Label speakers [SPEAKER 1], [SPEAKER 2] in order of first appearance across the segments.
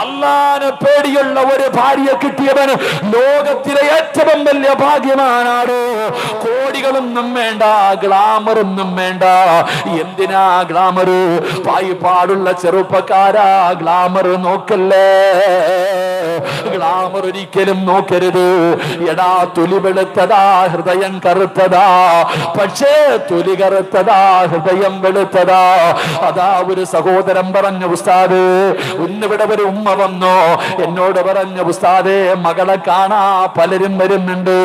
[SPEAKER 1] അള്ളാനെ പേടിയുള്ള ഒരു ഭാര്യ കിട്ടിയവന് ലോകത്തിലെ ഏറ്റവും വലിയ ഭാഗ്യമാനാണ് കോടികളൊന്നും വേണ്ട ഗ്ലാമറൊന്നും വേണ്ട. എന്തിനാ ഗ്ലാമർ? പായിപ്പാടുള്ള ചെറുപ്പക്കാരാ ഗ്ലാമർ നോക്കല്ലേ? ഗ്ലാമർ ഒരിക്കലും നോക്കരുത്. എടാ തൊലി വെളുത്തതാ ഹൃദയം കറുത്തതാ. പക്ഷേ തൊലി കറുത്തതാ ഹൃദയം വെളുത്തതാ. അതാ ഒരു സഹോദരൻ പറഞ്ഞു ഉസ്താദ് ഇന്നിവിടെ ഒരു ഉമ്മ വന്നോ. എന്നോട് പറഞ്ഞു ഉസ്താദേ മകളെ കാണാ പലരും വരുന്നുണ്ട്.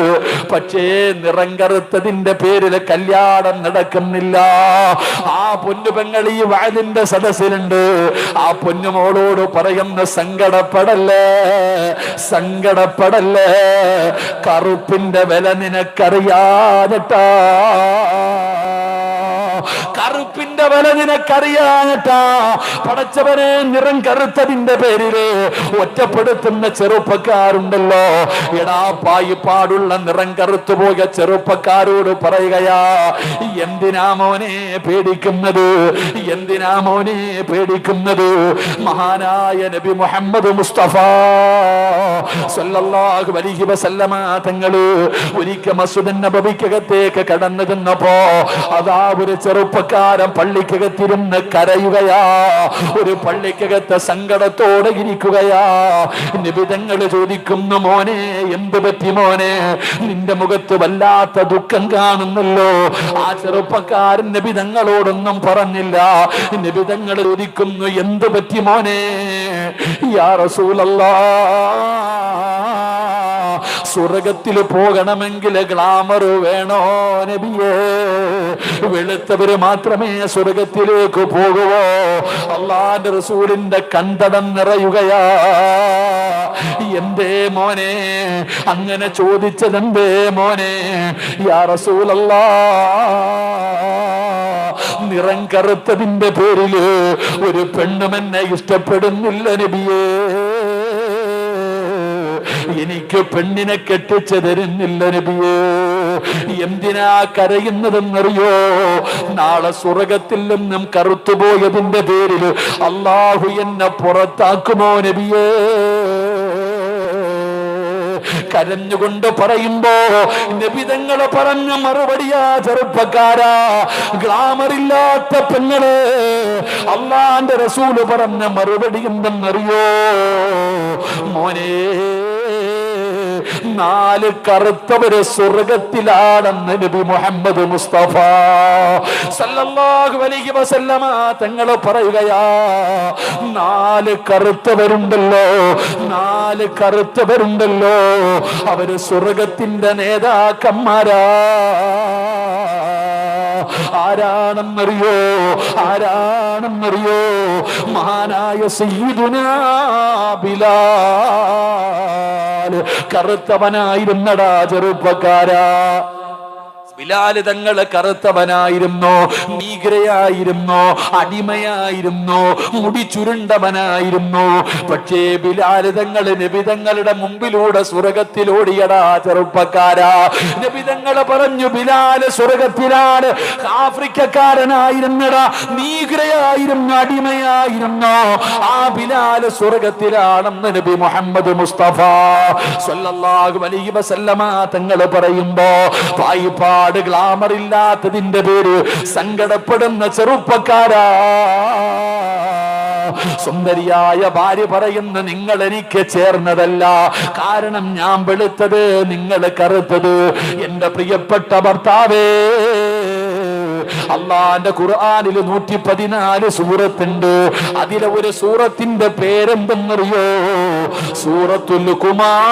[SPEAKER 1] പക്ഷേ നിറം കറുത്തതിന്റെ പേരിൽ കല്യാണം നടക്കുന്നില്ല. ആ പൊന്നുപെങ്ങൾ ഈ വയലിന്റെ സദസ്സിലുണ്ട്. ആ പൊന്നുമോളോട് പറയുന്ന സങ്കടപ്പെടല്ലേ സങ്കടപ്പെടല്ലേ. കറുപ്പിന്റെ വില നിനക്കറിയാതെട്ടാ കറുപ്പിന്റെ വില നിനക്കറിയാഞ്ഞിട്ടാ. പടച്ചവനെ നിറം കറുത്തതിന്റെ പേരിൽ ഒറ്റപ്പെടുത്തുന്ന ചെറുപ്പക്കാരുണ്ടല്ലോ. എടാ പായിപ്പാടുള്ള നിറം കറുത്തു പോയ ചെറുപ്പക്കാരോട് പറയുകയാ എന്തിനാ മോനെ പേടിക്കുന്നത്? എന്തിനാ മോനെ പേടിക്കുന്നത്? മഹാനായ നബി മുഹമ്മദ് മുസ്തഫ സല്ലല്ലാഹു അലൈഹി വസല്ലമ തങ്ങൾ ഒരിക്കൽ മസ്ജിദ് നബവിക്കകത്തേക്ക് കടന്നു ചെന്നപ്പോ അതാ ഒരു ചെറുപ്പക്കാരൻ പള്ളിക്കകത്തിരുന്ന് കരയുകയാ. ഒരു പള്ളിക്കകത്ത് സങ്കടത്തോടെ ഇരിക്കുകയാ. നിബിതങ്ങൾ ചോദിക്കുന്നു മോനെ എന്ത് പറ്റി മോനെ? നിന്റെ മുഖത്ത് വല്ലാത്ത ദുഃഖം കാണുന്നല്ലോ. ആ ചെറുപ്പക്കാരൻ നിബിതങ്ങളോടൊന്നും പറഞ്ഞില്ല. നിബിതങ്ങൾ ചോദിക്കുന്നു എന്ത് പറ്റി മോനെ? യാ റസൂലല്ലാ. സ്വർഗത്തിൽ പോകണമെങ്കിൽ ഗ്ലാമർ വേണോ നബിയേ? വെളുത്തവര് മാത്രമേ സ്വർഗത്തിലേക്ക് പോകുവോ? അള്ളാന്റെ റസൂലിന്റെ കണ്ടടം നിറയുകയാ. എന്തേ മോനെ? അങ്ങനെ ചോദിച്ചതെന്തേ മോനെ? യാ റസൂലല്ലാ നിറം കറുത്തതിന്റെ പേരിൽ ഒരു പെണ്ണുമെന്നെ ഇഷ്ടപ്പെടുന്നില്ല നബിയേ. എനിക്ക് പെണ്ണിനെ കെട്ടിച്ചു തരുന്നില്ല നബിയേ. എന്തിനാ കരയുന്നതെന്നറിയോ? നാളെ സ്വർഗത്തിൽ നിന്നും കറുത്തുപോയതിന്റെ പേരിൽ അള്ളാഹു എന്നെ പുറത്താക്കുമോ നബിയേ? കരഞ്ഞുകൊണ്ട് പറയുമ്പോ നബിതങ്ങളെ പറഞ്ഞ മറുപടിയാ ചെറുപ്പക്കാരാ ഗ്ലാമറില്ലാത്ത പെങ്ങൾ. അള്ളാന്റെ റസൂൽ പറഞ്ഞ മറുപടി എന്തെന്നറിയോ? മോനെ നാല് കറുത്തവര് സ്വർഗത്തിലാണെന്ന് നബി മുഹമ്മദ് മുസ്തഫ. സല്ലല്ലാഹു അലൈഹി വസല്ലമ തങ്ങൾ പറയുകയാ നാല് കറുത്തവരുണ്ടല്ലോ നാല് കറുത്തവരുണ്ടല്ലോ അവർ സ്വർഗത്തിന്റെ നേതാക്കന്മാരാ. ആരാണെന്നറിയോ? ആരാണെന്നറിയോ? മഹാനായ സയ്യിദുനാ ബിലാൽ. കറുത്തവനായിരുന്നടാ ചെറുപ്പക്കാരാ. ബിലാൽ തങ്ങൾ കറുത്തവനായിരുന്നോ നീഗ്രയായിരുന്നു അടിമയായിരുന്നു മുടി ചുരുണ്ടവനായിരുന്നു. പക്ഷേ ബിലാൽ തങ്ങൾ നബിതങ്ങളുടെ മുമ്പിലൂടെ സ്വർഗത്തിലോടിയടാ ചെറുപ്പക്കാരാ. നബിതങ്ങൾ പറഞ്ഞു ബിലാൽ സ്വർഗത്തിലാണ് ആഫ്രിക്കക്കാരനായിരുന്നടാ നീഗ്രയായിരുന്നു അടിമയായിരുന്നു. ആ ബിലാൽ സ്വർഗത്തിലാണെന്ന് നബി മുഹമ്മദ് മുസ്തഫ സല്ലല്ലാഹു അലൈഹി വസല്ലമ തങ്ങൾ പറയുമ്പോ പായിപ്പാട് ഗ്ലാമർ ഇല്ലാത്തതിന്റെ പേര് സങ്കടപ്പെടുന്ന ചെറുപ്പക്കാരാ. സുന്ദരിയായ ഭാര്യ പറയുന്ന നിങ്ങൾ എനിക്ക് ചേർന്നതല്ല. കാരണം ഞാൻ വെളുത്തത് നിങ്ങൾ കറുത്തത്. എന്റെ പ്രിയപ്പെട്ട ഭർത്താവേ അള്ളാന്റെ ഖുർആാനിൽ നൂറ്റി പതിനാല് സൂറത്തുണ്ട്. അതിലെ ഒരു സൂറത്തിന്റെ പേരെന്തെന്നറിയോ? സൂറത്തുൽ കുമാർ.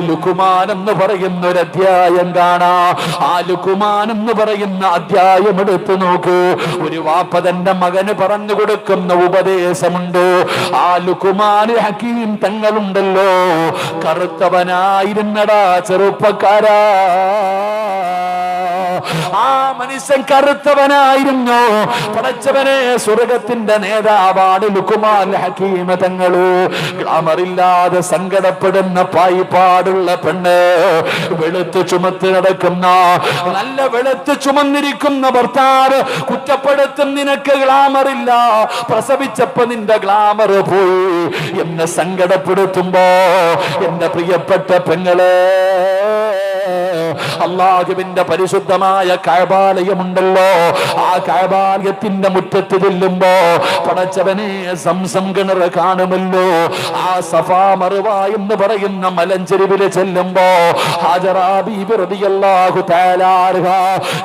[SPEAKER 1] ലുക്കുമാൻ എന്ന് പറയുന്ന ഒരു അധ്യായം കാണാ ആ ലുക്കുമാൻ എന്ന് പറയുന്ന അധ്യായം എടുത്തു നോക്കൂ. ഒരു വാപ്പ തന്റെ മകന് പറഞ്ഞു കൊടുക്കുന്ന ഉപദേശമുണ്ട്. ആ ലുക്കുമാൻ ഹക്കീം തങ്ങളുണ്ടല്ലോ. കറുത്തവനായിരുന്നടാ ചെറുപ്പക്കാരാ. മനുഷ്യൻ കറുത്തവനായിരുന്നു. പടച്ചവനെ സ്വർഗത്തിന്റെ നേതാവാണ് ലുക്കുമാൻ ഹക്കീമ തങ്ങളു. ഗ്ലാമറില്ലാതെ സങ്കടപ്പെടുന്ന പായിപ്പാടുള്ള പെണ്ണ്. വെളുത്ത് ചുമത്ത് നടക്കുന്ന നല്ല വെളുത്ത് ചുമന്നിരിക്കുന്ന ഭർത്താവ് കുറ്റപ്പെടുത്തും നിനക്ക് ഗ്ലാമറില്ല. പ്രസവിച്ചപ്പോ നിന്റെ ഗ്ലാമർ പോയി. എന്നെ സങ്കടപ്പെടുത്തുമ്പോ എന്റെ പ്രിയപ്പെട്ട പെങ്ങളെ. അള്ളാഹുവിന്റെ പരിശുദ്ധമായ കഴബാലയമുണ്ടല്ലോ. ആ കഴബാലയത്തിന്റെ മുറ്റത്ത് ചെല്ലുമ്പോ പടച്ചവനെ സംസം കിണർ കാണുമല്ലോ. ആ സഫാ മറുവ എന്ന് പറയുന്ന മലഞ്ചെരുവിൽ ചെല്ലുമ്പോ ഹാജറാ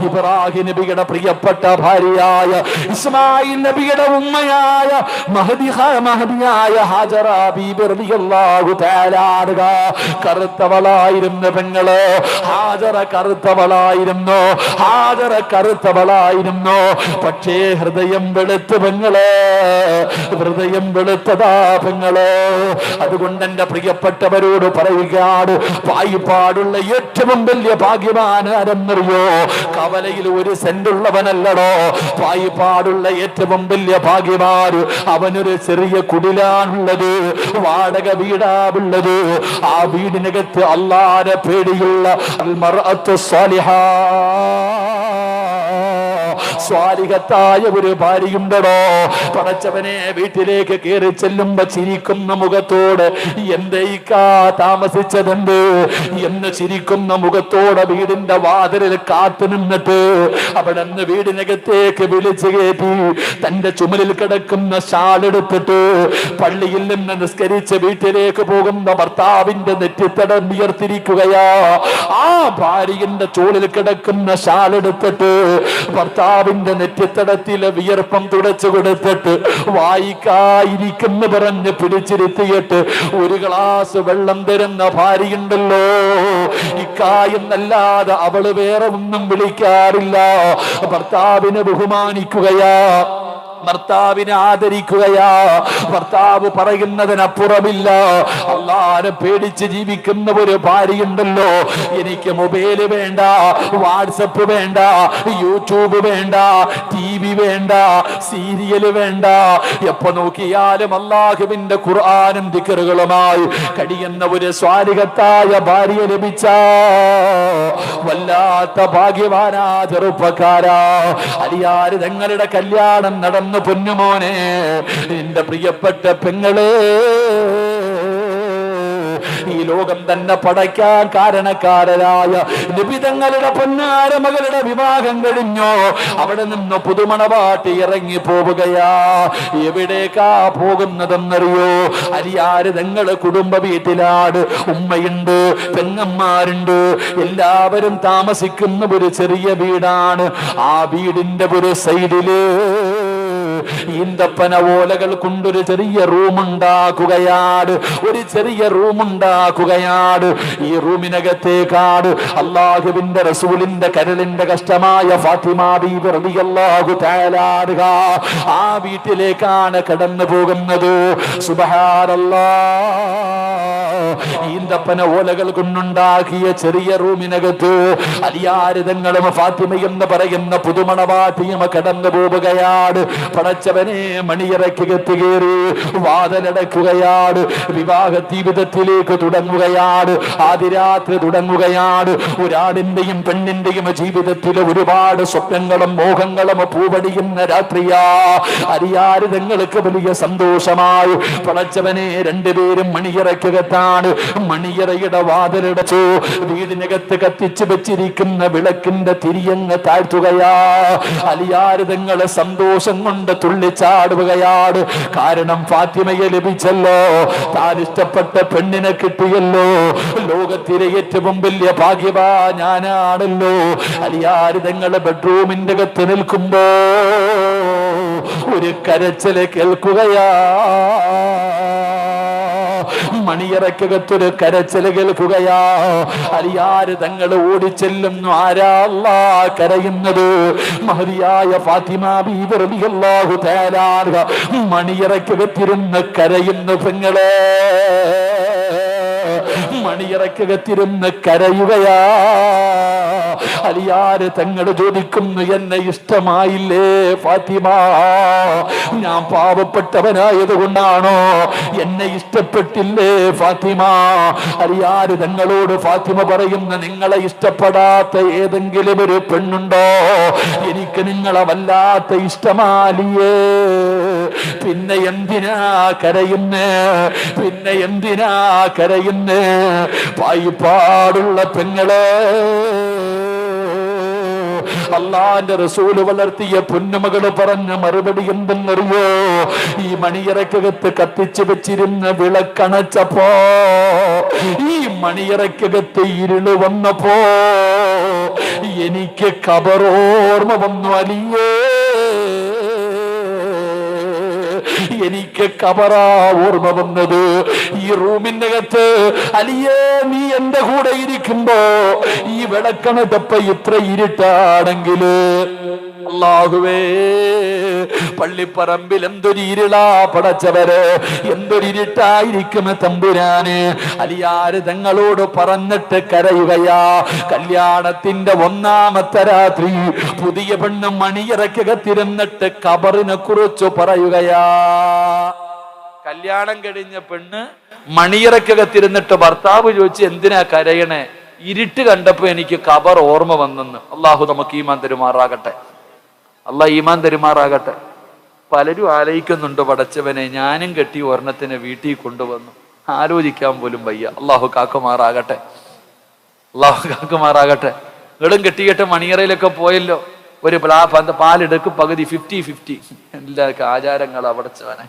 [SPEAKER 1] ഇബ്രാഹിം നബിയുടെ പ്രിയപ്പെട്ട ഭാര്യയായ ഇസ്മായിൽ നബിയുടെ ഉമ്മയായ മഹദി മഹദിയായ ഹാജറ ബീബി റളിയല്ലാഹു തആല അൻഹ. കറുത്തവളായിരുന്ന പെങ്ങൾ ഹാജറ കറുത്തവളായിരുന്നു ഹാജറ കറുത്തവളായിരുന്നു പക്ഷേ ഹൃദയം വെളുത്ത് പെങ്ങൾ ഹൃദയം വെളുത്തതാ പെങ്ങൾ. അതുകൊണ്ട് എന്റെ പ്രിയപ്പെട്ടവരോട് പറയുകയാണ് വായിപ്പാടുള്ള ഏറ്റവും വലിയ ഭാഗ്യമാണ് ആരെന്നറിയോ? കവലയിൽ ഒരു സെന്റുള്ളവനല്ലടോ. വായിപ്പാടുള്ള ഏറ്റവും വലിയ ഭാഗ്യമാര് അവനൊരു ചെറിയ കുടിലാണുള്ളത് വാടക വീടാവുള്ളത് ആ വീടിനകത്ത് അല്ലാതെ പേടിയുള്ള അൽമർഅത്തു സ്വാലിഹാ സ്വാലികത്തായ ഒരു ഭാര്യയുണ്ടടോ. പടച്ചവനെ വീട്ടിലേക്ക് കയറി ചെല്ലുമ്പോ ചിരിക്കുന്ന മുഖത്തോട് എന്റെ ഇക്കാ താമസിച്ചതെന്ത്? എന്ന് ചിരിക്കുന്ന മുഖത്തോടെ വീടിന്റെ വാതിലിൽ കാത്തു നിന്നിട്ട് അവിടെ നിന്ന് വീടിനകത്തേക്ക് വിളിച്ചു കയറ്റി തന്റെ ചുമലിൽ കിടക്കുന്ന ഷാളെടുത്തിട്ട് പള്ളിയിൽ നിന്ന് നിസ്കരിച്ച് വീട്ടിലേക്ക് പോകുന്ന ഭർത്താവിന്റെ നെറ്റിത്തടം ഉയർത്തിരിക്കുകയാ ആ ഭാര്യന്റെ ചൂളിൽ കിടക്കുന്ന ഷാളെടുത്തിട്ട് ഭർത്താവിന്റെ നെറ്റിത്തടത്തിലെ വിയർപ്പം തുടച്ചു കൊടുത്തിട്ട് വായിക്കായിരിക്കുന്നു പറഞ്ഞ് പിടിച്ചിരുത്തിയിട്ട് ഒരു ഗ്ലാസ് വെള്ളം തരുന്ന ഭാര്യയുണ്ടല്ലോ. ഇക്കായെന്നല്ലാതെ അവൾ വേറെ ഒന്നും വിളിക്കാറില്ല. ഭർത്താവിനെ ബഹുമാനിക്കുകയാ. ഭർത്താവിനെ ആദരിക്കുകയാ. ഭർത്താവ് പറയുന്നതിനപ്പുറമില്ല. അള്ളാരെ പേടിച്ച് ജീവിക്കുന്ന ഒരു ഭാര്യയുണ്ടല്ലോ. എനിക്ക് മൊബൈൽ വേണ്ട വാട്സപ്പ് വേണ്ട യൂട്യൂബ് വേണ്ട ടി വി വേണ്ട സീരിയൽ വേണ്ട. എപ്പോ നോക്കിയാലും അള്ളാഹുവിന്റെ ഖുർആാനും ദിക്കറുകളുമായി കഴിയുന്ന ഒരു സ്വാരികത്തായ ഭാര്യ ലഭിച്ച. വല്ലാത്ത ഭാഗ്യവാനാ ചെറുപ്പക്കാരാ. അലിയാര് തങ്ങളുടെ കല്യാണം നടന്നു പൊന്നുമോനെ നിന്റെ പ്രിയപ്പെട്ട പെങ്ങളെ ഈ ലോകം തന്നെ പടയ്ക്കാൻ കാരണക്കാരനായ നിബിതങ്ങളുടെ പൊന്നാര മകളുടെ വിവാഹം കഴിഞ്ഞോ? അവിടെ നിന്ന് പുതുമണവാട്ടി ഇറങ്ങി പോവുകയാ. എവിടേക്കാ പോകുന്നതെന്നറിയോ? അരിയാര് തങ്ങൾ കുടുംബ വീട്ടിലാണ്. ഉമ്മയുണ്ട് പെങ്ങന്മാരുണ്ട്. എല്ലാവരും താമസിക്കുന്ന ഒരു ചെറിയ വീടാണ്. ആ വീടിന്റെ ഒരു സൈഡിൽ ഈന്തപ്പന ഓലകൾ കൊണ്ടൊരു ചെറിയ റൂം ഉണ്ടാക്കുകയാണ് ഒരു ചെറിയ റൂം ഉണ്ടാക്കുകയാണ് ഈ റൂമിനകത്തേക്കാട് അള്ളാഹുവിന്റെ റസൂലിന്റെ കരളിന്റെ കഷ്ടമായ ഫാത്തിമ ബീബി റളിയല്ലാഹു ആ വീട്ടിലേക്കാണ് കടന്നു പോകുന്നത് സുബ്ഹാനല്ലാഹ് ഈന്തപ്പന ഓലകൾ കൊണ്ടുണ്ടാക്കിയ ചെറിയ റൂമിനകത്ത് അലിയാരിതങ്ങളും ഫാത്തിമയെന്ന് പറയുന്ന പുതുമണവാട്ടിയും കടന്നു പോവുകയാണ്. പടച്ചവനെ മണിയറയ്ക്ക് കയറി വാതലടക്കുകയാണ്. വിവാഹ ജീവിതത്തിലേക്ക് തുടങ്ങുകയാണ്. ആദ്യരാത്രി തുടങ്ങുകയാണ്. ഒരാടിന്റെയും പെണ്ണിന്റെയും ജീവിതത്തിൽ ഒരുപാട് സ്വപ്നങ്ങളും മോഹങ്ങളും പൂവടിയുന്ന രാത്രിയാ. അരിയാരിതങ്ങൾക്ക് വലിയ സന്തോഷമായി. പടച്ചവനെ രണ്ടുപേരും മണിയറയ്ക്കകത്താണ് മണിയറയുടെ വാതിലടച്ചു വീടിനകത്ത് കത്തിച്ചു വെച്ചിരിക്കുന്ന വിളക്കിന്റെ തിരിയങ്ങ് താഴ്ത്തുകയാ. അലിയാരിതങ്ങൾ സന്തോഷം കൊണ്ട് തുള്ളിച്ചാടുകയാണ് കാരണം ഫാത്തിമയെ ലഭിച്ചല്ലോ. താൻ ഇഷ്ടപ്പെട്ട പെണ്ണിനെ കിട്ടിയല്ലോ. ലോകത്തിലെ ഏറ്റവും വലിയ ഭാഗ്യവാ ഞാനാണല്ലോ. അലിയാരിതങ്ങൾ ബെഡ്റൂമിന്റെ അകത്ത് നിൽക്കുമ്പോ ഒരു കരച്ചൽ കേൾക്കുകയാ. മണിയറക്കകത്തൊരു കരച്ചില കേൾക്കുകയാ അറിയാര് തങ്ങൾ ഓടിച്ചെല്ലുന്നു. ആരാ അല്ലാ കരയുന്നത്? മഹതിയായ ഫാത്തിമ ബീബർഹു അൻഹ മണിയറക്കകത്തിരുന്ന് കരയുന്ന പെങ്ങളെ. മണിയറക്കകത്തിരുന്ന് കരയുകയാ. അലിയാര് തങ്ങൾ ചോദിക്കുന്നു എന്നെ ഇഷ്ടമായില്ലേ ഫാത്തിമ? ഞാൻ പാവപ്പെട്ടവനായത് കൊണ്ടാണോ എന്നെ ഇഷ്ടപ്പെട്ടില്ലേ ഫാത്തിമ? അലിയാര് തങ്ങളോട് ഫാത്തിമ പറയുന്ന നിങ്ങളെ ഇഷ്ടപ്പെടാത്ത ഏതെങ്കിലും ഒരു പെണ്ണുണ്ടോ? എനിക്ക് നിങ്ങളെ വല്ലാത്ത ഇഷ്ടമാലിയേ. പിന്നെ എന്തിനാ കരയുന്നേ? പിന്നെ എന്തിനാ കരയുന്നേ? പായിപ്പാടുള്ള പെങ്ങളെ. അള്ളാന്റെ റസൂൽ വളർത്തിയ പൊന്നുമകൾ പറഞ്ഞ മറുപടി എന്തെന്നറിയോ? ഈ മണിയറക്കകത്ത് കത്തിച്ചു വെച്ചിരുന്ന വിളക്കണച്ചപ്പോ ഈ മണിയറക്കകത്ത് ഇരുൾ വന്നപ്പോ എനിക്ക് കബറോർമ്മ വന്നു അലിയേ. എനിക്ക് കബറാ ഓർമ്മ വന്നത്. ഈ റൂമിനകത്ത് അലിയേ നീ എന്റെ കൂടെ ഇരിക്കുമ്പോ ഈ വിളക്കണതപ്പ ഇത്ര ഇരുട്ടാണെങ്കിൽ അള്ളാഹുവേ പള്ളിപ്പറമ്പിൽ എന്തൊരു ഇരുളാ പടച്ചവര്. എന്തൊരു ഇരുട്ടായിരിക്കും തമ്പുരാന്. അലിയാര് തങ്ങളോട് പറഞ്ഞിട്ട് കരയുകയാ. കല്യാണത്തിന്റെ ഒന്നാമത്തെ രാത്രി പുതിയ പെണ്ണ് മണിയറക്കകത്തിരുന്നിട്ട് കബറിനെ കുറിച്ച് പറയുകയാ. കല്യാണം കഴിഞ്ഞ പെണ്ണ് മണിയറക്കകത്തിരുന്നിട്ട് ഭർത്താവ് ചോദിച്ച് എന്തിനാ കരയണേ? ഇരുട്ട് കണ്ടപ്പോ എനിക്ക് കബർ ഓർമ്മ വന്നെന്ന്. അള്ളാഹു നമുക്ക് ഈമാൻ തരുമാറാകട്ടെ. അള്ളാഹ് ഈമാൻ തരുമാറാകട്ടെ. പലരും ആലോചിക്കുന്നുണ്ട് പടച്ചവനെ ഞാനും കെട്ടി ഒരെണ്ണത്തിനെ വീട്ടിൽ കൊണ്ടുവന്നു. ആലോചിക്കാൻ പോലും വയ്യ. അള്ളാഹു കാക്കുമാറാകട്ടെ. അള്ളാഹു കാക്കുമാറാകട്ടെ. നിങ്ങളും കെട്ടിയിട്ട് മണിയറയിലൊക്കെ പോയല്ലോ. ഒരു പ്ലാ പാലെടുക്കും പകുതി ഫിഫ്റ്റി ഫിഫ്റ്റി എല്ലാ ആചാരങ്ങൾ അവിടച്ചവനെ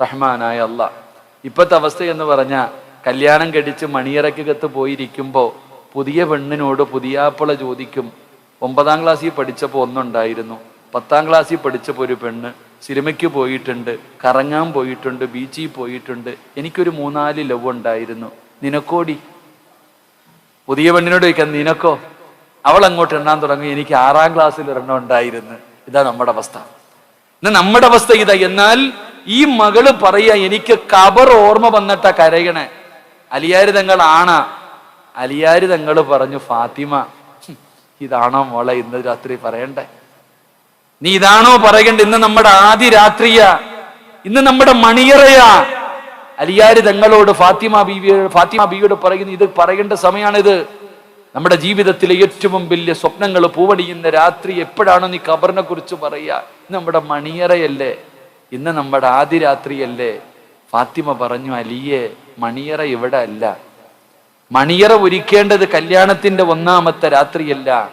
[SPEAKER 1] റഹ്മാനായ അല്ല ഇപ്പോഴത്തെ അവസ്ഥ എന്ന് പറഞ്ഞാൽ കല്യാണം കഴിച്ച് മണിയറക്കകത്ത് പോയിരിക്കുമ്പോൾ പുതിയ പെണ്ണിനോട് പുതിയാപ്പിള ചോദിക്കും ഒമ്പതാം ക്ലാസ്സിൽ പഠിച്ചപ്പോൾ ഒന്നുണ്ടായിരുന്നു. പത്താം ക്ലാസ്സിൽ പഠിച്ചപ്പോൾ ഒരു പെണ്ണ് സിനിമയ്ക്ക് പോയിട്ടുണ്ട് കറങ്ങാൻ പോയിട്ടുണ്ട് ബീച്ചിൽ പോയിട്ടുണ്ട്. എനിക്കൊരു മൂന്നാൽ ലവ് ഉണ്ടായിരുന്നു. നിനക്കോടി? പുതിയ പെണ്ണിനോട് ചോദിക്കാൻ നിനക്കോ? അവൾ അങ്ങോട്ട് എണ്ണാൻ തുടങ്ങി എനിക്ക് ആറാം ക്ലാസ്സിൽ ഒരെണ്ണം ഉണ്ടായിരുന്നു. ഇതാ നമ്മുടെ അവസ്ഥ. ഇന്ന് നമ്മുടെ അവസ്ഥ ഇതാ. എന്നാൽ ഈ മകൾ പറയുക എനിക്ക് കബർ ഓർമ്മ വന്നിട്ട കരയണേ. അലിയാരി തങ്ങൾ ആണ. അലിയാരി തങ്ങൾ പറഞ്ഞു ഫാത്തിമ ഇതാണോ മോളെ ഇന്ന് രാത്രി പറയണ്ടേ? നീ ഇതാണോ പറയണ്ട? ഇന്ന് നമ്മുടെ ആദ്യ രാത്രിയാ. ഇന്ന് നമ്മുടെ മണിയറയാ. അലിയാരി തങ്ങളോട് ഫാത്തിമ ബീവിയോട് ഫാത്തിമ ബീവിയോട് പറയുന്നു ഇത് പറയേണ്ട സമയമാണിത് നമ്മുടെ ജീവിതത്തിലെ ഏറ്റവും വലിയ സ്വപ്നങ്ങൾ പൂവണിയുന്ന രാത്രി എപ്പോഴാണോ നീ ഖബറിനെ കുറിച്ച് പറയുക? നമ്മുടെ മണിയറയല്ലേ? ഇന്ന് നമ്മുടെ ആദ്യ രാത്രിയല്ലേ ഫാത്തിമ പറഞ്ഞു അലിയെ മണിയറ ഇവിടെ അല്ല. മണിയറ ഒരുക്കേണ്ടത് കല്യാണത്തിന്റെ ഒന്നാമത്തെ രാത്രിയല്ല.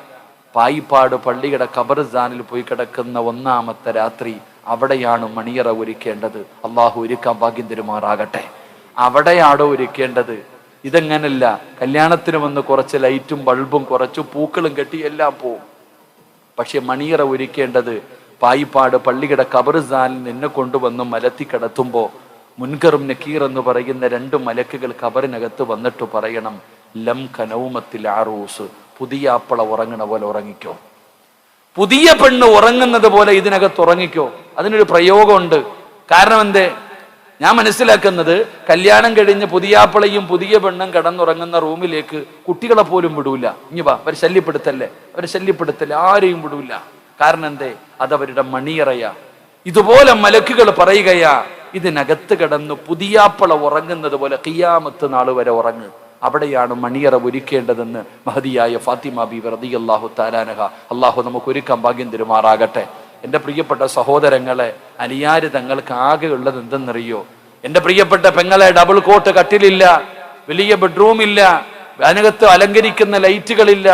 [SPEAKER 1] പായിപ്പാട് പള്ളിയുടെ ഖബർസ്ഥാനിൽ പോയി കിടക്കുന്ന ഒന്നാമത്തെ രാത്രി അവിടെയാണ് മണിയറ ഒരുക്കേണ്ടത്. അള്ളാഹു ഒരുക്കാൻ ഭാഗ്യം തരുമാറാകട്ടെ. അവിടെയാണോ ഒരുക്കേണ്ടത്? ഇതെങ്ങനല്ല. കല്യാണത്തിന് വന്ന് കുറച്ച് ലൈറ്റും ബൾബും കുറച്ച് പൂക്കളും കെട്ടി എല്ലാം പോവും. പക്ഷെ മണിയറ ഒരുക്കേണ്ടത് പായിപ്പാട് പള്ളിയുടെ കബർസ്ഥാനിൽ നിന്നെ കൊണ്ടുവന്ന് മലത്തി കിടത്തുമ്പോ മുൻകറും നക്കീർ എന്ന് പറയുന്ന രണ്ട് മലക്കുകൾ കബറിനകത്ത് വന്നിട്ട് പറയണം ലം കനൗമത്തിൽ ആറൂസ് പുതിയ അപ്പള ഉറങ്ങണ പോലെ ഉറങ്ങിക്കോ. പുതിയ പെണ്ണ് ഉറങ്ങുന്നത് പോലെ ഇതിനകത്ത് ഉറങ്ങിക്കോ. അതിനൊരു പ്രയോഗമുണ്ട്. കാരണം എന്തേ? ഞാൻ മനസ്സിലാക്കുന്നത് കല്യാണം കഴിഞ്ഞ് പുതിയാപ്പിളയും പുതിയ പെണ്ണും കിടന്നുറങ്ങുന്ന റൂമിലേക്ക് കുട്ടികളെ പോലും വിടൂല. ഇനി വാ അവർ ശല്യപ്പെടുത്തല്ലേ? അവർ ശല്യപ്പെടുത്തല്ലേ? ആരെയും വിടൂല. കാരണം എന്തേ? അതവരുടെ മണിയറയ. ഇതുപോലെ മലക്കുകൾ പറയുകയാ ഇതിനകത്ത് കിടന്ന് പുതിയാപ്പള ഉറങ്ങുന്നത് പോലെ കിയാമത്ത് നാൾ വരെ ഉറങ്ങ്. അവിടെയാണ് മണിയറ ഒരുക്കേണ്ടതെന്ന് മഹതിയായ ഫാത്തിമ ബി അള്ളാഹു താലാനഹ അള്ളാഹു നമുക്ക് ഒരുക്കാൻ ഭാഗ്യം തരുമാറാകട്ടെ. എന്റെ പ്രിയപ്പെട്ട സഹോദരങ്ങളെ അനിയാര് തങ്ങൾക്ക് ആകെ ഉള്ളത് എന്തെന്നറിയോ? എന്റെ പ്രിയപ്പെട്ട പെങ്ങളെ ഡബിൾ കോട്ട് കട്ടിലില്ല വലിയ ബെഡ്റൂം ഇല്ല അതിനകത്ത് അലങ്കരിക്കുന്ന ലൈറ്റുകളില്ല.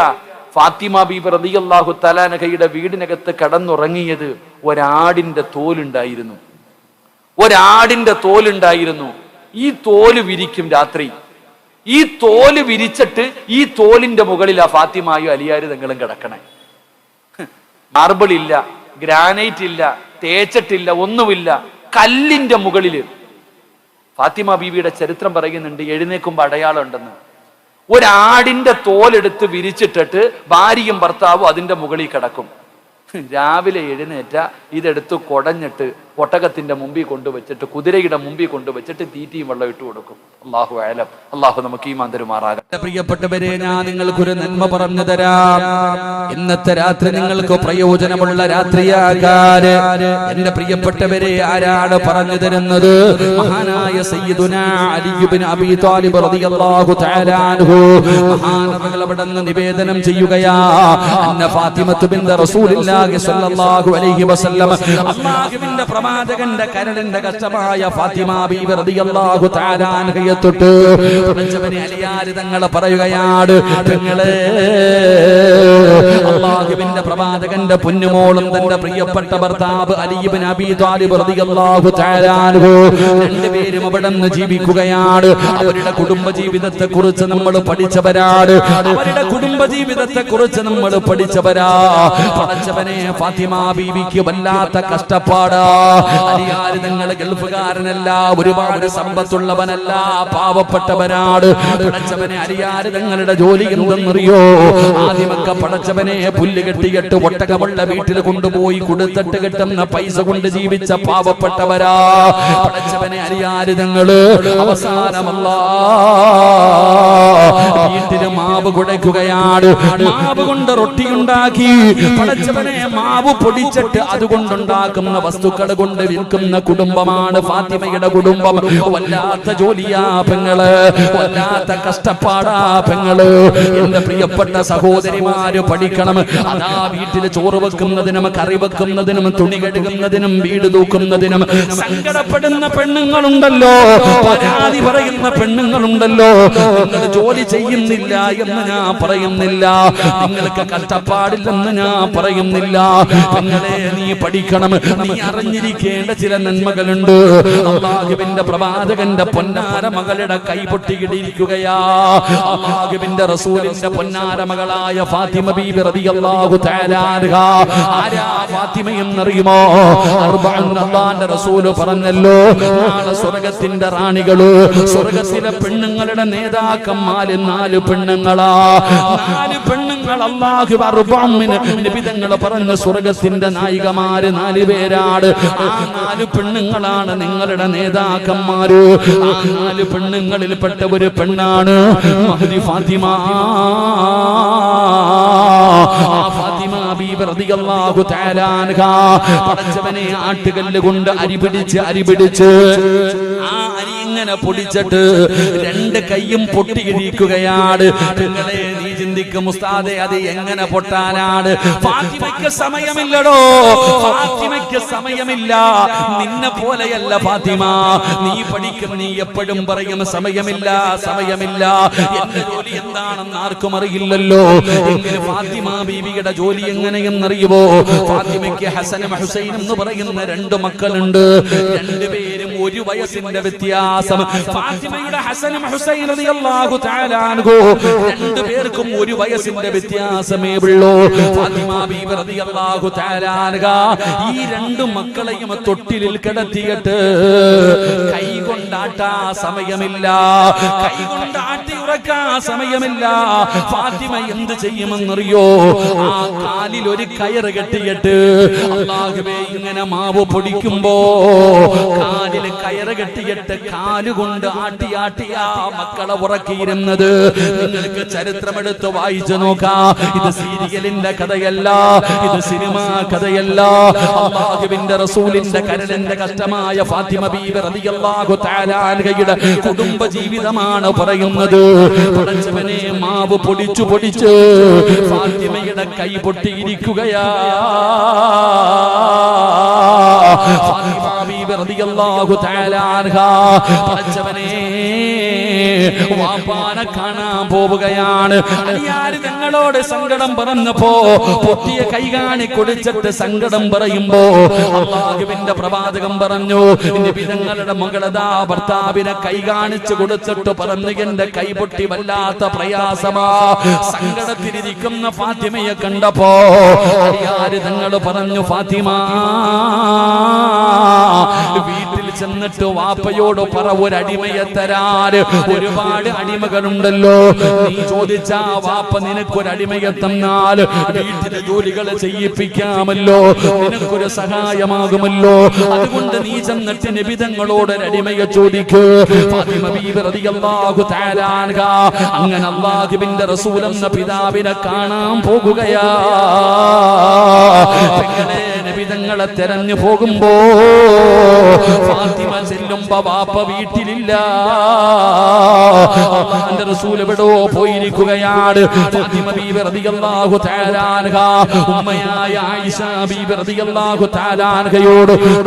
[SPEAKER 1] ഫാത്തിമ ബീബ് റതിയല്ലാഹു തലാനഹയുടെ വീടിനകത്ത് കടന്നുറങ്ങിയത് ഒരാടിന്റെ തോലുണ്ടായിരുന്നു. ഒരാടിന്റെ തോലുണ്ടായിരുന്നു. ഈ തോൽ വിരിക്കും രാത്രി. ഈ തോൽ വിരിച്ചിട്ട് ഈ തോലിന്റെ മുകളിൽ ആ ഫാത്തിമായും അലിയാരി തങ്ങളും കിടക്കണേ. മാർബിൾ ഇല്ല. ഗ്രാനൈറ്റ് ഇല്ല തേച്ചിട്ടില്ല ഒന്നുമില്ല. കല്ലിന്റെ മുകളിൽ ഫാത്തിമ ബീവിയുടെ ചരിത്രം പറയുന്നുണ്ട് എഴുന്നേക്കുമ്പോൾ അടയാളം ഉണ്ടെന്ന്. ഒരാടിന്റെ തോലെടുത്ത് വിരിച്ചിട്ടിട്ട് ഭാര്യയും ഭർത്താവും അതിന്റെ മുകളിൽ കിടക്കും. രാവിലെ എഴുന്നേറ്റ ഇതെടുത്ത് കുടഞ്ഞിട്ട് ഒട്ടകത്തിന്റെ മുമ്പിൽ കൊണ്ടുവച്ചിട്ട് കുതിരയുടെ മുമ്പിൽ കൊണ്ടുവച്ചിട്ട് തീറ്റിയും വെള്ളം ഇട്ട് കൊടുക്കും. അള്ളാഹു ആയാലും അള്ളാഹു നമുക്ക് ഈ മാന്തരുമാറാകാം
[SPEAKER 2] പ്രിയപ്പെട്ടവരെ ഞാൻ നിങ്ങൾക്കൊരു നന്മ പറഞ്ഞു തരാം. ഇന്നത്തെ രാത്രി നിങ്ങൾക്ക് പ്രയോജനമുള്ള രാത്രിയാകാൻ. എന്റെ പ്രിയപ്പെട്ടവരെ ആരാണ് പറഞ്ഞു തരുന്നത്? മഹാനായ സയ്യിദുന അലിയുബിൻ അബി താലിബ് റളിയല്ലാഹു തആല അൻഹു. മഹാനവകൾ അവിടെ നിവേദനം ചെയ്യുകയാ. അന്ന ഫാത്തിമത്തു ബിൻത് റസൂലില്ലാഹി സ്വല്ലല്ലാഹു അലൈഹി വസല്ലം അല്ലാഹുവിന്റെ പ്രവാചകന്റെ കരളിന്റെ കഷ്ടമായ ഫാത്തിമ ബീവി റളിയല്ലാഹു തആല അൻഹയെ തൊട്ട് അലിയാര് തങ്ങളെ പറയുകയാണ് തങ്ങളെ അള്ളാഹുവിന്റെ പ്രവാചകന്റെ പൊന്നുമോളും തന്റെ പ്രിയപ്പെട്ട ഭർത്താവ് അലിബിൻ അബി താലിബ് റളിയല്ലാഹു തആല അൻഹു രണ്ടുപേരും അവിടെ നിന്ന് ജീവിക്കുകയാണ്. അവരുടെ കുടുംബ ജീവിതത്തെ കുറിച്ച് നമ്മൾ പഠിച്ചവരാണ്. അവരുടെ കുടുംബ ജീവിതത്തെ കുറിച്ച് നമ്മൾ പഠിച്ചവരാ. പഠിച്ചവനെ ഫാത്തിമ ബീവിക്ക് വല്ലാത്ത കഷ്ടപ്പാടാ. അലിയാര് തങ്ങളെ ഗൾഫുകാരനല്ല ഒരുപാട് സമ്പത്തുള്ളവനല്ല പാവപ്പെട്ടവരാണ് പടച്ചവനെ അലിയാര് തങ്ങളുടെ ജോലി എന്തെന്നറിയോ? ആദ്യമൊക്കെ പടച്ചവനെ പുല്ല് കെട്ടിയിട്ട് ഒട്ടകമുള്ള വീട്ടിൽ കൊണ്ടുപോയി കൊടുത്തിട്ട് കിട്ടുന്ന പൈസ കൊണ്ട് ജീവിച്ച പാവപ്പെട്ടവരാ. പടച്ചവനെ അലിയാര് തങ്ങൾ അവസാനമല്ല. വീട്ടിൽ മാവ് കുടയ്ക്കുകയാണ്. മാവ് കൊണ്ട് റൊട്ടി ഉണ്ടാക്കി. പടച്ചവനെ മാവ് പൊടിച്ചിട്ട് അതുകൊണ്ടുണ്ടാക്കുന്ന വസ്തുക്കൾ കൊണ്ട് വിൽക്കുന്ന കുടുംബമാണ് ഫാത്തിമയുടെ കുടുംബം. വല്ലാത്ത ജോലിയാ പെങ്ങൾ. വല്ലാത്ത കഷ്ടപ്പാടാ പെങ്ങൾ. എന്റെ പ്രിയപ്പെട്ട സഹോദരിമാര് പഠിക്കണം. അതാ വീട്ടിൽ ചോറ് വെക്കുന്നതിനും കറി വെക്കുന്നതിനും തുണി കഴുകുന്നതിനും വീട് തൂക്കുന്നതിനും സങ്കടപ്പെടുന്ന പെണ്ണുങ്ങളുണ്ടല്ലോ. പരാതി പറയുന്ന പെണ്ണുങ്ങളുണ്ടല്ലോ. നിങ്ങൾ ജോലി ചെയ്യുന്നില്ല എന്ന് ഞാൻ പറയുന്നില്ല. നിങ്ങൾക്ക് കഷ്ടപ്പാടില്ലെന്ന് ഞാൻ പറയുന്നില്ല. നിങ്ങളെ നീ പഠിക്കണം. നീ അറിഞ്ഞിരിക്കേണ്ട ചില നന്മകളുണ്ട്. അള്ളാഹുവിന്റെ പ്രവാചകന്റെ പൊന്നാര മകളുടെ കൈ പൊട്ടിയിടിയിരിക്കുകയാ അള്ളാഹുവിന്റെ റസൂലിന്റെ പൊന്നാര മകളായ ഫാത്തിമ ബീബി റളിയല്ലാഹു തആല ആരാ അള്ളാന്റെ റസൂൽ പറഞ്ഞല്ലോ സ്വർഗത്തിന്റെ റാണികൾ സ്വർഗത്തിലെ പെണ്ണുങ്ങളുടെ നേതാക്കന്മാര് നാല് പെണ്ണുങ്ങളാ. നാല് പെണ്ണുങ്ങൾ അള്ളാഹു അർബഅമിന് നിബിതങ്ങൾ പറഞ്ഞ സ്വർഗത്തിന്റെ നായികമാര് നാല് പേരാണ്. ആ നാല് പെണ്ണുങ്ങളാണ് നിങ്ങളുടെ നേതാക്കന്മാര്. ആ നാല് പെണ്ണുങ്ങളിൽപ്പെട്ട ഒരു പെണ്ണാണ് മഹദി ഫാത്തിമ. പടച്ചവനെ ആട്ടുകല്ല് കൊണ്ട് അരി പിടിച്ച് ഇങ്ങനെ പൊടിച്ചിട്ട് രണ്ട് കൈയും പൊട്ടിയിരിക്കുകയാണ് നിങ്ങളെ നീ ചിന്തിക്കും ഉസ്താദെ അത് എങ്ങനെ പൊട്ടാനാണ്? ഫാത്തിമയ്ക്ക് സമയമില്ലടോ. ഫാത്തിമയ്ക്ക് സമയമില്ല. നിന്നെ പോലെയല്ല ഫാത്തിമ. നീ പഠിക്കും നീ എപ്പോഴും പറയും സമയമില്ല സമയമില്ല. എന്റെ ജോലി എന്താണെന്ന് ആർക്കും അറിയില്ലല്ലോ. എങ്കിലും ഫാത്തിമ ബീവിയുടെ ജോലി എങ്ങനെയെന്നറിയുമോ ഫാത്തിമയ്ക്ക് ഹസനും ഹുസൈനും എന്ന് പറയുന്ന രണ്ട് മക്കളുണ്ട്. രണ്ടുപേരും ഒരു വയസ്സിന്റെ വ്യത്യാസം. ഫാത്തിമയുടെ ഹസനും തആല അൻഹു. രണ്ടുപേർക്കും ഒരു വയസ്സിന്റെ വ്യത്യാസമേ ഉള്ളൂ. ഫാത്തിമ ബീബി റളിയല്ലാഹു തആല അൻഹ. ഈ രണ്ട് മക്കളെയും തൊട്ടിലിൽ കിടത്തിയിട്ട് കൈ കൊണ്ടാട്ടാ സമയമില്ല. കൈ കൊണ്ടാട്ടി ഉറക്കാ സമയമില്ല. ഫാത്തിമ എന്ത് ചെയ്യുമെന്നറിയോ? ആ കാലിൽ ഒരു കയറ് കെട്ടിയിട്ട് അള്ളാഹുവേ ഇങ്ങനെ മാവ് പൊടിക്കുമ്പോ കാലിൽ കയറ് കെട്ടിയിട്ട് കാലുകൊണ്ട് ആട്ടിയാട്ടിയാ ആട്ടി മക്കളെ ഉറക്കിയിരുന്നത്. നിങ്ങൾക്ക് ചരിത്രമെടുത്ത് വായിച്ചു നോക്കാ. ഇത് സീരിയലിന്റെ കഥയല്ല ഇത് സിനിമ കഥയല്ല. റസൂലിന്റെ കരളിന്റെ കഷ്ടമായ ഫാത്തിമ ബീബി റളിയല്ലാഹു കുടുംബ ജീവിതമാണ് പറയുന്നത്. പടച്ചവനെ മാവ് പൊടിച്ചു പൊടിച്ച് ഫാത്തിമയുടെ കൈ പൊട്ടിയിരിക്കുകയാ. റളിയല്ലാഹു തആല അൻഹാ. പടച്ചവനെ വാപ്പാനെ കാണാൻ പോവുകയാണ്. അലിയാര് ഞങ്ങളോട് സങ്കടം പറഞ്ഞപ്പോ പൊട്ടിയ കൈ കാണി കുടിച്ചിട്ട് സങ്കടം പറയുമ്പോ അള്ളാഹുവിന്റെ പ്രവാചകം പറഞ്ഞു നിബിതങ്ങളുടെ മകളതാ ഭർത്താവിനെ കൈ കാണിച്ചു കൊടുത്തിട്ട് പറഞ്ഞു എന്റെ കൈപൊട്ടി വല്ലാത്ത പ്രയാസമാ. സങ്കടത്തിലിരിക്കുന്ന ഫാത്തിമയെ കണ്ടപ്പോ അലിയാര് തങ്ങൾ പറഞ്ഞു ഫാത്തിമ വീട്ടിൽ ചെന്നിട്ട് വാപ്പയോട് പറ ഒരു അടിമയെ തരാറ് ഒരുപാട് അടിമകളുണ്ടല്ലോ. നീ ചോദിച്ചാ വാപ്പ നിനക്കൊരു അടിമയെ തന്നാൽ വീട്ടിലെ ജോലികൾ ചെയ്യിപ്പിക്കാമല്ലോ. നിനക്കൊരു സഹായമാകുമല്ലോ. അതുകൊണ്ട് നീ ചെന്നിട്ട് നിബിതങ്ങളോട് അടിമയെ ചോദിക്കൂ. അങ്ങനെ അള്ളാഹിബിന്റെ റസൂലെന്ന പിതാവിനെ കാണാൻ പോകുകയാ. നബിതങ്ങളെ തെരഞ്ഞു പോകുമ്പോ ഫാത്തിമ ചെല്ലുമ്പോ വാപ്പ വീട്ടിലില്ല. അള്ളാന്റെ റസൂൽ എവിടോ പോയിരിക്കുകയാണ്. ഫാത്തിമ ബീവി റളിയല്ലാഹു തആല ഉമ്മയായ ആയിഷ ബീവി റളിയല്ലാഹു തആല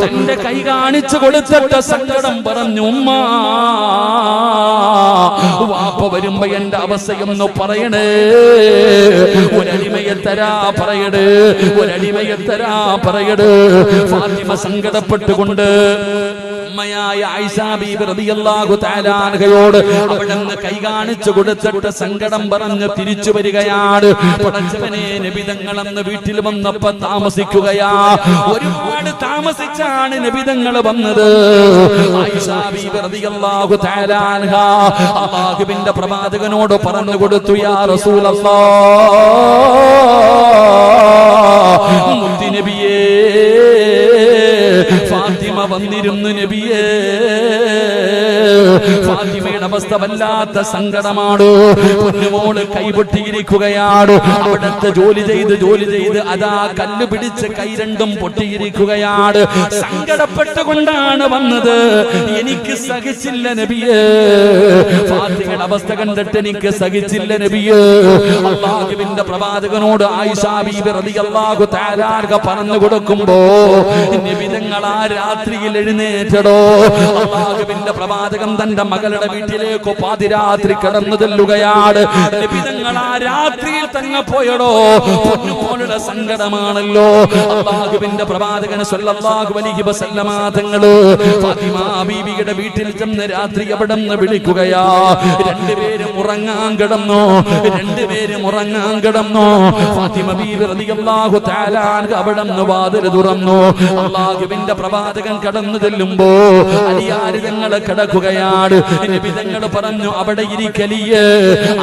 [SPEAKER 2] തന്റെ കൈ കാണിച്ചു കൊടുത്തിട്ട് സങ്കടം പറഞ്ഞു ഉമ്മ വാപ്പ വരുമ്പോ എന്റെ അവസ്ഥയൊന്ന് പറയണേ. ഒരടിമയെ തരാ പറയട് ഒരടിമയെ തരാ പറയട് ഫാത്തിമ സങ്കടപ്പെട്ടുകൊണ്ട് അമ്മയായ ആയിഷാ ബീബി റളിയല്ലാഹു തആല അൻഹയോട് അവിടുന്ന് കൈ കാണിച്ചു കൊടുത്തിട്ട് സങ്കടം പറഞ്ഞ് തിരിച്ചു വരികയാണ്. പടച്ചവനെ നബിതങ്ങൾ അന്ന് വീട്ടിൽ വന്നപ്പോ താമസിക്കുകയാ. ഒരുപാട് താമസിച്ചാണ് നബിതങ്ങൾ വന്നത്. അള്ളാഹുബിന്റെ പ്രവാചകനോട് പറഞ്ഞു കൊടുത്തു യാ റസൂലല്ലാഹ് മുത്തി നബിയേ വന്നിരുന്നു നബിയേ. അവസ്ഥ വല്ലാത്ത സങ്കടമാണ്? പൊന്നുമോൾ കൈപൊട്ടിയിരിക്കുകയാണ്? അവിടുത്തെ ജോലി ചെയ്ത് ജോലി ചെയ്ത് അതാ കല്ല് പിടിച്ച് കൈ രണ്ടും പൊട്ടിയിരിക്കുകയാണ്. സങ്കടപ്പെട്ടുകൊണ്ടാണ് വന്നത്. എനിക്ക് സഹിച്ചില്ല നബിയേ. അവസ്ഥ കണ്ടിട്ട് എനിക്ക് സഹിച്ചില്ല നബിയേ. പ്രവാചകനോട് റളിയല്ലാഹു പറഞ്ഞു കൊടുക്കുമ്പോ നിബിതങ്ങൾ ആ രാത്രിയിൽ എഴുന്നേറ്റടോ? പ്രവാചകൻ തന്റെ മകളുടെ വീട്ടിലേക്ക് പാതിരാത്രി കടന്നു തെല്ലുകയാണ്. ആ രാത്രിയിൽ തന്നെ പോയടോ. പൊന്നുമോളുടെ സങ്കടമാണല്ലോ. അള്ളാഹുവിന്റെ പ്രവാചകൻ സല്ലല്ലാഹു അലൈഹി വസല്ലമ തങ്ങൾ ഫാത്തിമ ബീവിയുടെ വീട്ടിൽ ചെന്ന് രാത്രി അവിടെ നിന്ന് വിളിക്കുകയാ രണ്ടുപേരും ഉറങ്ങാൻ കിടന്നു? രണ്ടുപേരും ഉറങ്ങാൻ കിടന്നു? ഫാത്തിമ ബീവി റളിയല്ലാഹു തആല അവിടെ നിന്ന് വാതിൽ തുറന്നു. അള്ളാഹുവിന്റെ പ്രവാചകൻ കടന്നു ചെല്ലുമ്പോ അലിയാരിതങ്ങൾ കിടക്കുകയാണ്. നബിതങ്ങൾ പറഞ്ഞു അവിടെ ഇരിക്കലിയേ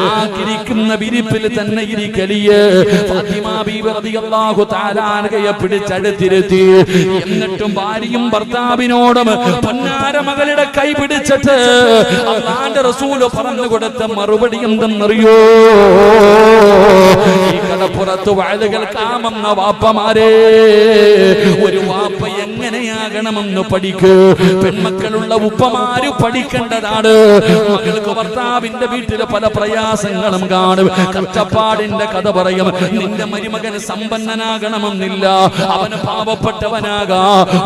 [SPEAKER 2] ആ കിരിക്കുന്ന വിരിപ്പിൽ തന്നെ ഇരിക്കലിയേ പിടിച്ചടുത്തിരുത്തി. എന്നിട്ടും ഭാര്യയും ഭർത്താവിനോടും പൊന്നാര മകളുടെ കൈ പിടിച്ചിട്ട് അള്ളാന്റെ റസൂൽ പറഞ്ഞു കൊടുത്ത മറുപടി എന്തെന്നറിയോ? ഈ കടപ്പുറത്ത് വാഴ കാമെന്ന വാപ്പമാരെ. ഒരു വാപ്പ എങ്ങനെയാകണമെന്ന് പഠിക്ക്. പെൺമക്കളുള്ള ഉപ്പമാര് പഠിക്കേണ്ടതാണ്. മകൾക്ക് ഭർത്താവിന്റെ വീട്ടിലെ പല പ്രയാസങ്ങളും കാണും. കഷ്ടപ്പാടിന്റെ കഥ പറയും. നിന്റെ മരുമകൻ സമ്പന്നനാകണമെന്നില്ല. അവന് പാവപ്പെട്ടവനാകാ.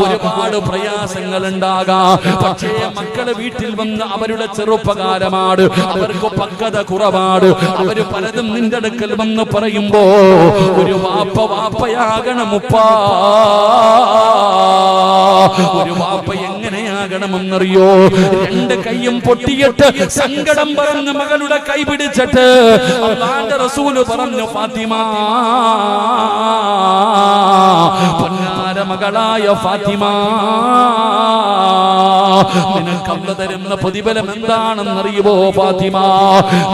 [SPEAKER 2] ഒരുപാട് പ്രയാസങ്ങൾ ഉണ്ടാകാ പക്ഷേ മക്കളെ വീട്ടിൽ വന്ന് അവരുടെ ചെറുപ്പകാലമാണ്. അവർക്ക് പക്വത കുറവാണ്. അവർ പലതും നിന്റെ അടുക്കൽ വന്ന് പറയുമ്പോ ഒരു വാപ്പ വാപ്പയാകണം ഉപ്പാ. ഒരു വാപ്പ എങ്ങനെയാകണമെന്നറിയോ? രണ്ട് കൈയും പൊട്ടിയിട്ട് സങ്കടം പറഞ്ഞ മകളുടെ കൈ പിടിച്ചിട്ട് അള്ളാന്റെ റസൂൽ പറഞ്ഞു ഫാത്തിമ പൊന്നാര മകളായ ഫാത്തിമ നിനക്കല്ല തരുന്ന പ്രതിഫലം എന്താണെന്നറിയുമോ ഫാത്തിമ?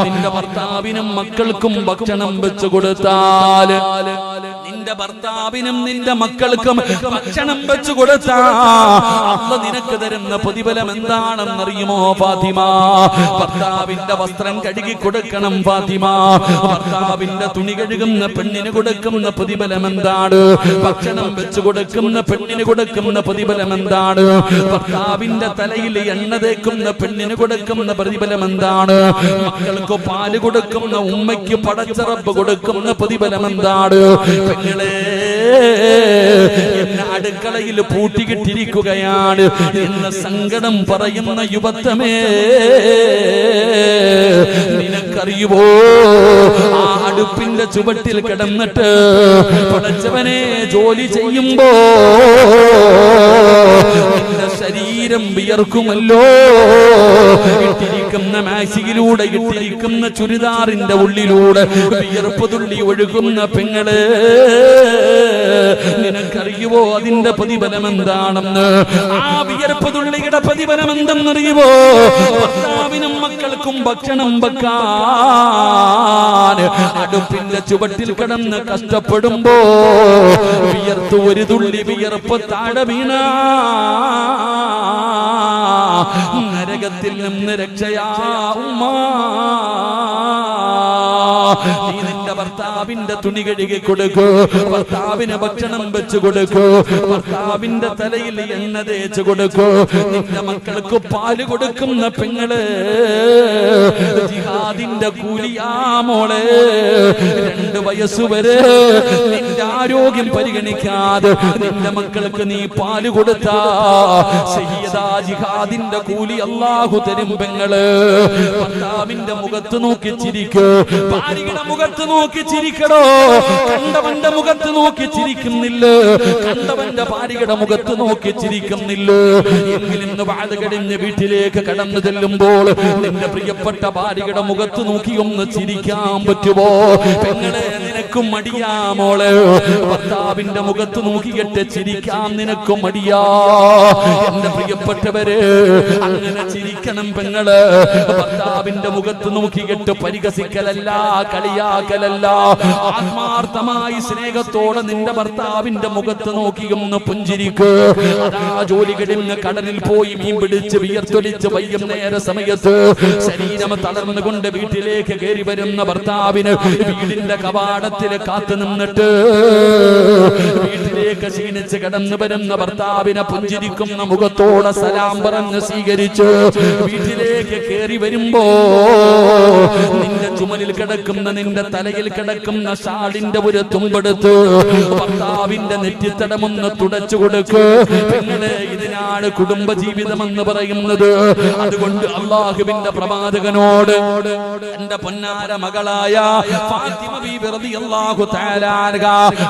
[SPEAKER 2] നിന്റെ ഭർത്താവിനും മക്കൾക്കും ഭക്ഷണം വെച്ചു കൊടുത്താൽ നിന്റെ ഭർത്താവിനും നിന്റെ മക്കൾക്കും ഭക്ഷണം വെച്ചു കൊടുത്താ. നിനക്ക് തരുന്ന പ്രതിഫലം എന്താണെന്നറിയുമോ ഫാത്തിമ? ഭർത്താവിന്റെ വസ്ത്രം കഴുകി കൊടുക്കണം ഫാത്തിമ. ഭർത്താവിന്റെ തുണി കഴുകുന്ന പെണ്ണിന് കൊടുക്കുന്ന പ്രതിഫലം എന്താണ്? ഭക്ഷണം വെച്ചു കൊടുക്കുന്ന പെണ്ണിന് കൊടുക്കുന്ന പ്രതിഫലം എന്താണ്? ഭർത്താവിന്റെ തലയിൽ എണ്ണ തേക്കുന്ന പെണ്ണിന് കൊടുക്കുന്ന പ്രതിഫലം എന്താണ്? മക്കൾക്ക് പാൽ കൊടുക്കുന്ന ഉമ്മയ്ക്ക് പടച്ചറപ്പ് കൊടുക്കുന്ന പ്രതിഫലം എന്താണ്? പെങ്ങളെ എന്നെ അടുക്കളയിൽ പൂട്ടിക്കിട്ടിരിക്കുകയാണ് എന്ന സങ്കടം പറയുന്ന യുവത്വമേ നിനക്കറിയുമോ ആ അടുപ്പിന്റെ ചുവട്ടിൽ കിടന്നിട്ട് പടച്ചവനെ ജോലി ചെയ്യുമ്പോ ശരീരം വിയർക്കുമല്ലോ. ഇട്ടിരിക്കുന്ന മാസികിലൂടെ ഇട്ടിരിക്കുന്ന ചുരിദാറിന്റെ ഉള്ളിലൂടെ വിയർപ്പ് തുള്ളി ഒഴുകുന്ന പെങ്ങൾ. നിനക്കറിയുവോ അതിന്റെ പ്രതിഫലം എന്താണെന്ന് ആ വിയർപ്പ് തുള്ളിയുടെ പ്രതിഫലം എന്തെന്നറിയുവോ ഭർത്താവിനും മക്കൾക്കും ഭക്ഷണം വെക്കാൻ അടുപ്പിന്റെ ചുവട്ടിൽ കിടന്ന് കഷ്ടപ്പെടുമ്പോ വിയർത്ത് ഒരു തുള്ളി വിയർപ്പ് താഴെ വീണ. നരകത്തിൽ നിന്ന് രക്ഷയാ ഉമ്മ നീ നിന്റെ ഭർത്താവിന്റെ തുണി കഴുകി കൊടുക്കൂ. ഭർത്താവിന് ഭക്ഷണം വെച്ചു കൊടുക്കൂ. ഭർത്താവിന്റെ തലയിൽ എണ്ണ തേച്ച് കൊടുക്കൂ. നിന്റെ മക്കൾക്ക് പാൽ കൊടുക്കുന്ന പെങ്ങൾ ജിഹാദിന്റെ കൂലിയാ മോളെ രണ്ട് വയസ്സുവരെ നിന്റെ ആരോഗ്യം പരിഗണിക്കാതെ നിന്റെ മക്കൾക്ക് നീ പാൽ കൊടുത്താ. ജിഹാദിന്റെ കൂലി അള്ളാഹു തരും പെങ്ങൾ. ഭർത്താവിന്റെ മുഖത്ത് നോക്കി ചിരിക്കൂ. മുഖത്ത് നോക്കി ചിരിക്കടോ കണ്ടവന്റെ മുഖത്ത് നോക്കി ചിരിക്കുന്നില്ല കണ്ടവന്റെ ഭാര്യയുടെ മുഖത്ത് നോക്കി ചിരിക്കുന്നില്ല എങ്കിലിന്ന് വാഴകടിഞ്ഞ് വീട്ടിലേക്ക് കടന്നു ചെല്ലുമ്പോൾ നിന്റെ പ്രിയപ്പെട്ട ഭാര്യയുടെ മുഖത്ത് നോക്കി ഒന്ന് ചിരിക്കാൻ പറ്റുമോ? പെങ്ങളെ നിനക്കും മടിയാ മോളെ. ഭർത്താവിന്റെ മുഖത്ത് നോക്കിയിട്ട് ചിരിക്കാൻ നിനക്കും മടിയാ. എന്റെ പ്രിയപ്പെട്ടവര് അങ്ങനെ ചിരിക്കണം പെങ്ങൾ. ഭർത്താവിന്റെ മുഖത്ത് നോക്കിയിട്ട് പരിഹസിക്കലല്ല കളിയാക്കലല്ല. ആത്മാർത്ഥമായി സ്നേഹത്തോടെ നിന്റെ ഭർത്താവിന്റെ മുഖത്ത് നോക്കി ഒന്ന് പുഞ്ചിരിക്ക്. അതാ ജോലി കഴിഞ്ഞ് കടലിൽ പോയി മീൻ പിടിച്ച് വിയർത്തൊലിച്ച് വൈകുന്നേര സമയത്ത് ശരീരം തളർന്നുകൊണ്ട് വീട്ടിലേക്ക് കയറി വരുന്ന ഭർത്താവിന് വീടിന്റെ കവാടത്തിൽ കാത്തു നിന്നിട്ട് വീട്ടിലേക്ക് ക്ഷീണിച്ച് കിടന്നു വരുന്ന ഭർത്താവിനെ പുഞ്ചിരിക്കുന്ന മുഖത്തോടെ സലാം പറഞ്ഞ് സ്വീകരിച്ച് വീട്ടിലേക്ക് കയറി വരുമ്പോ നിന്റെ ചുമലിൽ കിടക്കുന്ന നിന്റെ തലയിൽ കിടക്കുന്ന ഷാളിന്റെ ഒരു തുമ്പെടുത്ത് ഭർത്താവിന്റെ നെറ്റിത്തടമൊന്ന് തുടച്ചു കൊടുക്ക്. പെങ്ങളെ ഇതിനാണ് കുടുംബ ജീവിതം എന്ന് പറയുന്നത്. അതുകൊണ്ട് അള്ളാഹുവിന്റെ പ്രവാചകനോട് എന്റെ പൊന്നാര മകളായ ഫാത്തിമ ബീബി റളിയല്ലാഹു തആല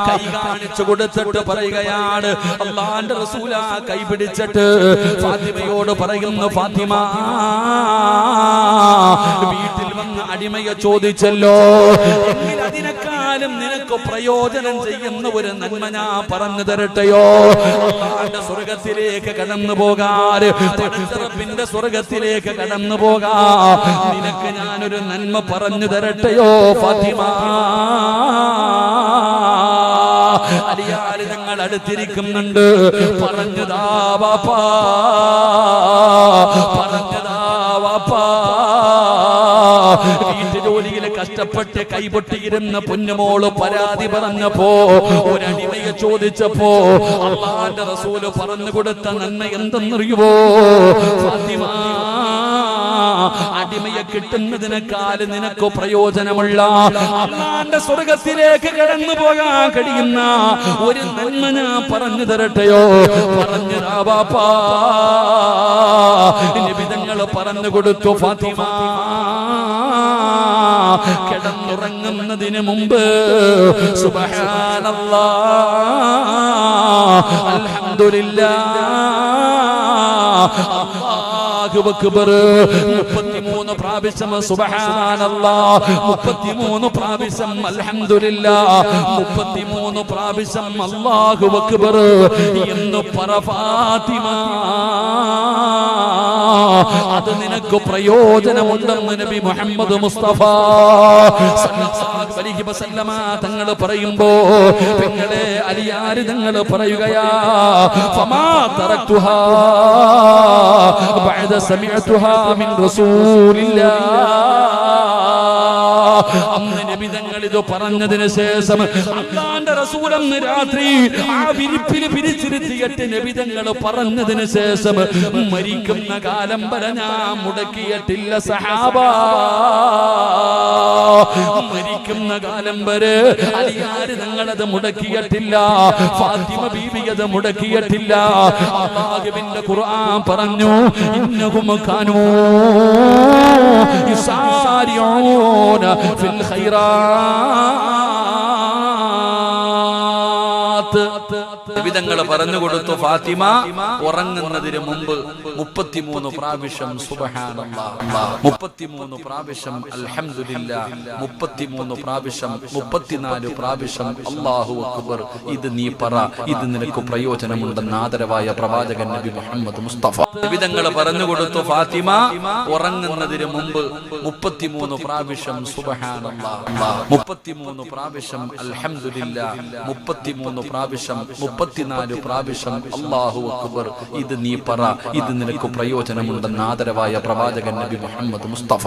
[SPEAKER 2] കൈ കാണിച്ചു കൊടുത്തിട്ട് പറയുകയാണ്. അള്ളാന്റെ റസൂല കൈ പിടിച്ചിട്ട് ഫാത്തിമയോട് പറയുന്നു ഫാത്തിമ വീട്ടിൽ വന്ന് അടിമയെ ചോദിച്ചല്ലോ. എങ്കിൽ നിനക്ക് പ്രയോജനം ചെയ്യുന്ന ഒരു നന്മ ഞാൻ പറഞ്ഞു തരട്ടെയോ സ്വർഗത്തിലേക്ക് കടന്നു പോകാറ് സ്വർഗത്തിലേക്ക് കടന്നു പോകാ. നിനക്ക് ഞാനൊരു നന്മ പറഞ്ഞു തരട്ടെയോ ഫാത്തിമ? അലിയാര് ഞങ്ങൾ അടുത്തിരിക്കുന്നുണ്ട്. പറഞ്ഞതാ ബാപ്പാ. പറഞ്ഞതാ ജോലിയിൽ കഷ്ടപ്പെട്ട് കൈപൊട്ടിയിരുന്ന പൊന്നുമോൾ പരാതി പറഞ്ഞപ്പോ ഒരടിമയെ ചോദിച്ചപ്പോ അള്ളാന്റെ റസൂൽ പറഞ്ഞു കൊടുത്ത നന്മ എന്തെന്നറിയുവോ? ഫാത്തിമ അടിമയെ കിട്ടുന്നതിനേക്കാൾ നിനക്ക് പ്രയോജനമുള്ള അള്ളാന്റെ സ്വർഗത്തിലേക്ക് കടന്നു പോകാൻ കഴിയുന്ന ഒരു നന്മ ഞാൻ പറഞ്ഞു തരട്ടെയോ? പറഞ്ഞു നിബിതങ്ങൾ പറഞ്ഞു കൊടുത്തു ഫാത്തിമ. കിടന്നുറങ്ങുന്നതിന് മുമ്പ് സുബഹാനല്ലാ. അൽഹംദുലില്ലാ. അല്ലാഹു അക്ബർ 33 പ്രാവശ്യം സുബ്ഹാനല്ലാ 33 പ്രാവശ്യം അൽഹംദുലില്ലാ 33 പ്രാവശ്യം അല്ലാഹു അക്ബർ എന്ന് പറ ഫാത്തിമ അത് നിനക്ക് പ്രയോജനമുണ്ടെന്ന് നബി മുഹമ്മദ് മുസ്തഫ സല്ലല്ലാഹു അലൈഹി വസല്ലമ തങ്ങൾ പറയുമ്പോ പെങ്ങളെ അലിയാര് തങ്ങൾ പറയുകയാ ഫമാ തറക്തുഹാ بعد سمعتها من رسول الله അന്ന് നബിതങ്ങൾ ഇത് പറഞ്ഞതിന് ശേഷം അള്ളാന്റെ റസൂലെന്ന് രാത്രി ആ വിരിപ്പിൽ പിരിച്ചിരുത്തിയിട്ട് നിബിതങ്ങൾ പറഞ്ഞതിന് ശേഷം മരിക്കുന്ന കാലം വരെ ഞാൻ മുടക്കിയിട്ടില്ല സഹാബ. മരിക്കുന്ന കാലം വരെ അലിയാര് തങ്ങളത് മുടക്കിയിട്ടില്ല ഫാത്തിമ ബീവിയത് മുടക്കിയിട്ടില്ല. അള്ളാഹുവിന്റെ ഖുർആൻ പറഞ്ഞു ഇന്നഹും കാനൂ യുസാരിയോന في الخيرات. വിധങ്ങൾ പറഞ്ഞു കൊടുത്തു ഫാത്തിമ ഉറങ്ങുന്നതിന് മുമ്പ് മുപ്പത്തിമൂന്ന് പ്രാവശ്യം മുപ്പത്തിമൂന്ന് പ്രാവശ്യം അൽഹംദുലില്ലാ. മുപ്പത്തിമൂന്ന് പ്രാവശ്യം മുപ്പത്തിനാല് പ്രാവശ്യം അള്ളാഹു അക്ബർ. ഇത് നീ പറ. ഇത് നിനക്ക് പ്രയോജനമുണ്ടെന്ന് ആദരവായ പ്രവാചകൻ നബി മുഹമ്മദ് മുസ്തഫ. വിധങ്ങൾ പറഞ്ഞു കൊടുത്തു ഫാത്തിമ ഉറങ്ങുന്നതിന് മുമ്പ് മുപ്പത്തിമൂന്ന് പ്രാവശ്യം മുപ്പത്തിമൂന്ന് പ്രാവശ്യം അൽഹംദുലില്ലാ. മുപ്പത്തിമൂന്ന് പ്രാവശ്യം മുപ്പത്തിനാല് പ്രാവശ്യം അല്ലാഹു അക്ബർ ഇത് നീ പറ ഇത് നിനക്ക് പ്രയോജനമുണ്ടെന്ന് ആദരവായ പ്രവാചകൻ നബി മുഹമ്മദ് മുസ്തഫ.